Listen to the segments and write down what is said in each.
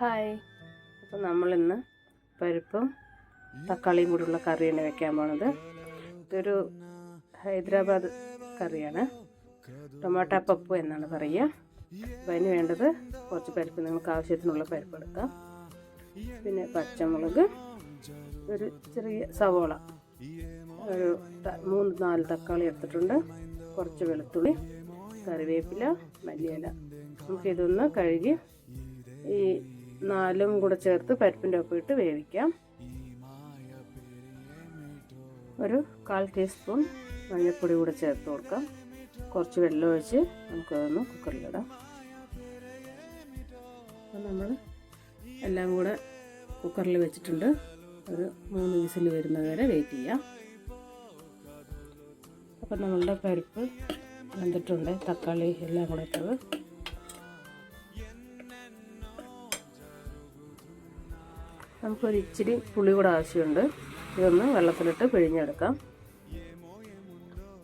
Hi. അപ്പോൾ നമ്മളിന്ന് പരിപ്പും തക്കാളിയും കൂടിയുള്ള കറിയാണ് വെക്കാൻ പോണത്. ഇതൊരു ഹൈദരാബാദ് കറിയാണ്. ടൊമാറ്റോ പപ്പു എന്നാണ് പറയുക. അപ്പോൾ അതിന് വേണ്ടത് കുറച്ച് പരിപ്പ്. നിങ്ങൾക്ക് ആവശ്യത്തിനുള്ള പരിപ്പ് എടുക്കാം. പിന്നെ പച്ചമുളക് ഒരു ചെറിയ സവോള ഒരു മൂന്ന് നാല് തക്കാളി എടുത്തിട്ടുണ്ട്. കുറച്ച് വെളുത്തുള്ളി കറിവേപ്പില മല്ലിയില. നമുക്കിതൊന്ന് കഴുകി നാലും കൂടെ ചേർത്ത് പരിപ്പിന്റെ ഒപ്പം ഇട്ട് വേവിക്കാം. ഒരു കാൽ ടീസ്പൂൺ മഞ്ഞൾപ്പൊടി കൂടെ ചേർത്ത് കൊടുക്കാം. കുറച്ച് വെള്ളം ഒഴിച്ച് നമുക്കതൊന്ന് കുക്കറിലിടാം അപ്പം നമ്മൾ എല്ലാം കൂടെ കുക്കറിൽ വെച്ചിട്ടുണ്ട്. ഒരു മൂന്ന് വിസിൽ വരുന്നത് വരെ വെയിറ്റ് ചെയ്യാം. അപ്പം നമ്മളുടെ പരിപ്പ് വെന്തിട്ടുണ്ട്. തക്കാളി എല്ലാം കൂടെ ഇട്ടത്. നമുക്കൊരു ഇച്ചിരി പുളി കൂടെ ആവശ്യമുണ്ട്. ഇതൊന്ന് വെള്ളത്തിലിട്ട് പിഴിഞ്ഞെടുക്കാം.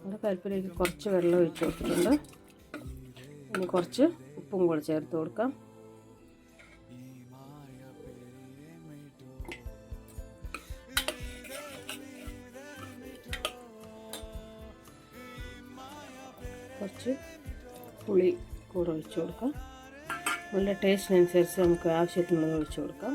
നമ്മുടെ പരിപ്പിലേക്ക് കുറച്ച് വെള്ളം ഒഴിച്ച് കൊടുത്തിട്ടുണ്ട്. ഇനി കുറച്ച് ഉപ്പും കൂടെ ചേർത്ത് കൊടുക്കാം. കുറച്ച് പുളി കൂടെ ഒഴിച്ച് കൊടുക്കാം. നല്ല ടേസ്റ്റിനനുസരിച്ച് നമുക്ക് ആവശ്യത്തിനുള്ളത് ഒഴിച്ച് കൊടുക്കാം.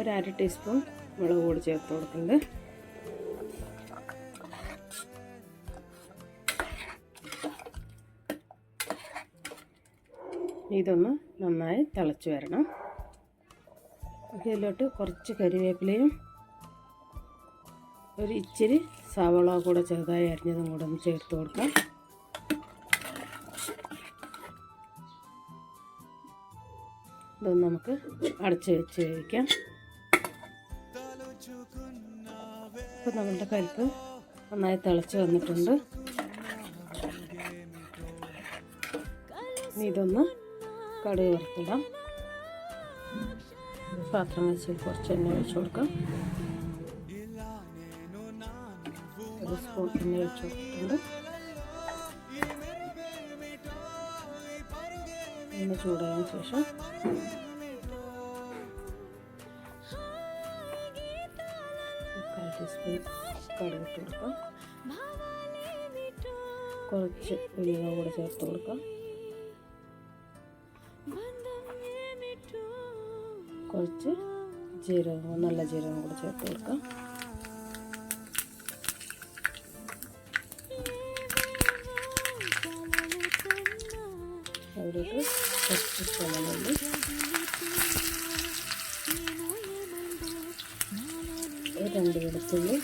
ഒരു അര ടീസ്പൂൺ മുളക് പൊടി ചേർത്ത് കൊടുക്കുന്നുണ്ട്. ഇതൊന്ന് നന്നായി തിളച്ച് വരണം. ഇതിലോട്ട് കുറച്ച് കരിവേപ്പിലയും ഒരു ഇച്ചിരി സവള കൂടെ ചെറുതായി അരിഞ്ഞതും കൂടെ ഒന്ന് ചേർത്ത് കൊടുക്കാം. ഇതൊന്ന് നമുക്ക് അടച്ച് വെച്ച് വേവിക്കാം. ഇപ്പം നമ്മളുടെ പരിപ്പ് നന്നായി തിളച്ച് വന്നിട്ടുണ്ട്. ഇതൊന്ന് കടുക് വറുത്തിടാം. പാത്രം വെച്ച് കുറച്ച് എണ്ണ ഒഴിച്ചു കൊടുക്കാം. ഒരു സ്പൂൺ എണ്ണ ഒഴിച്ചു കൊടുത്തിട്ടുണ്ട്. എണ്ണ ചൂടായതിനു ശേഷം ടീസ്പൂൺ കടുക് ഇട്ട് കൊടുക്കാം കുറച്ച് ഉലുവ കൂടെ ചേർത്ത് കൊടുക്കാം. കുറച്ച് ജീരകവും നല്ല ജീരകവും കൂടെ ചേർത്ത് കൊടുക്കാം. അതിലേക്ക് കുറച്ച് ചുമന്നുള്ളി. രണ്ട് വെളുത്തുള്ളി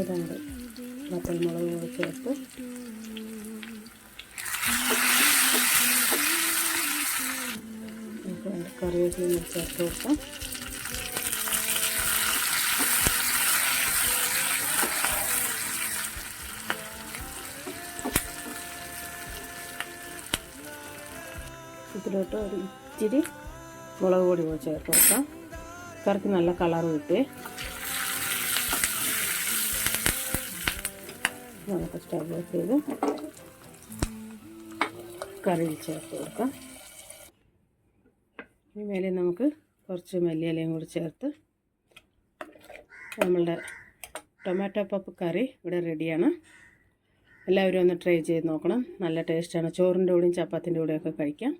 ഏതാണ്ട് വറ്റൽമുളക് കൂടെ ചേർത്ത്. കറിവേപ്പില ചേർത്ത് കൊടുക്കാം. ഇതിലോട്ട് ഒരു ഇച്ചിരി മുളക് പൊടി കൂടി ചേർത്ത് കൊടുക്കാം. കറിക്ക് നല്ല കളർ കിട്ടി. നമുക്ക് സ്റ്റവ് ഓഫ് ചെയ്ത്. കറിയിൽ ചേർത്ത് കൊടുക്കാം. ഇനി മേലെ നമുക്ക് കുറച്ച് മല്ലിയിലയും കൂടി ചേർത്ത് നമ്മളുടെ ടൊമാറ്റോ പപ്പ് കറി ഇവിടെ റെഡിയാണ് എല്ലാവരും ഒന്ന് ട്രൈ ചെയ്ത് നോക്കണം. നല്ല ടേസ്റ്റാണ് ചോറിന്റെ കൂടെയും ചപ്പാത്തിന്റെ കൂടെയൊക്കെ കഴിക്കാം.